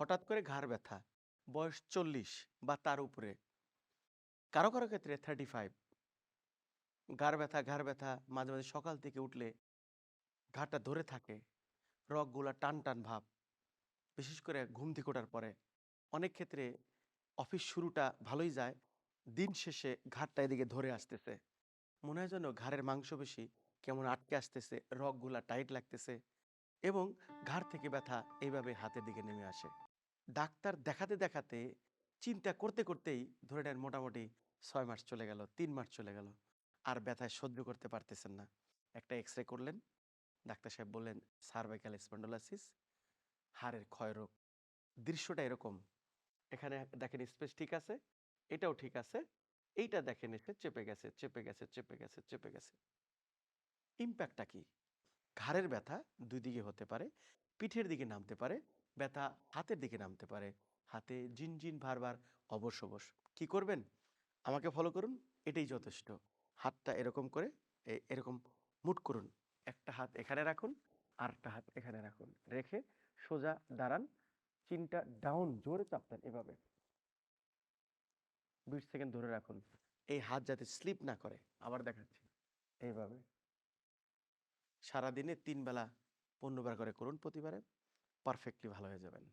হঠাৎ করে ঘাড় ব্যথা, বয়স চল্লিশ বা তার উপরে। কারও কারও ক্ষেত্রে থার্টি ফাইভ ঘাড় ব্যথা ঘাড় ব্যথা, মাঝে মাঝে সকাল থেকে উঠলে ঘাড়টা ধরে থাকে, রগগুলা টান টান ভাব, বিশেষ করে ঘুম থেকে ওঠার পরে। অনেক ক্ষেত্রে অফিস শুরুটা ভালোই যায়, দিন শেষে ঘাড়টা এদিকে ধরে আসতেছে। মনে হয় যেন ঘাড়ের মাংসপেশি কেমন আটকে আসতেছে, রগগুলা টাইট লাগতেছে। এবং ঘাড় থেকে ব্যথা এইভাবে হাতের দিকে নেমে আসে। ডাক্তার দেখাতে দেখাতে চিন্তা করতে করতেই ধরে নেন মোটামুটি ছয় মাস চলে গেল, তিন মাস চলে গেল। আর ব্যথায় সহ্য করতে পারতেছেন না। একটা এক্স রে করলেন, ডাক্তার সাহেব বললেন সার্ভাইকাল স্পন্ডোলাসিস হাড়ের ক্ষয়রোগ দৃশ্যটা এরকম। এখানে দেখেন স্পেস ঠিক আছে, এটাও ঠিক আছে, এইটা দেখেন এসে চেপে গেছে চেপে গেছে চেপে গেছে চেপে গেছে। ইম্প্যাক্টটা কি? ঘাড়ের ব্যথা দুই দিকে হতে পারে, পিঠের দিকে নামতে পারে, ব্যথা হাতের দিকে নামতে পারে। হাতে জিনজিন ভারবার অবশ অবশ। কি করবেন? আমাকে ফলো করুন, এটাই যথেষ্ট। হাতটা এরকম করে এরকম মুট করুন। একটা হাত এখানে রাখুন আর একটা হাত এখানে রাখুন। রেখে সোজা দাঁড়ান, চিনটা ডাউন জোরে চাপ দেন এভাবে। বিশ সেকেন্ড ধরে রাখুন। এই হাত যাতে স্লিপ না করে, আবার দেখাচ্ছি। এইভাবে। সারাদিনে তিন বেলা পণ্যবার বার করে করুন প্রতিবারে। পারফেক্টলি ভালো হয়ে যাবেন।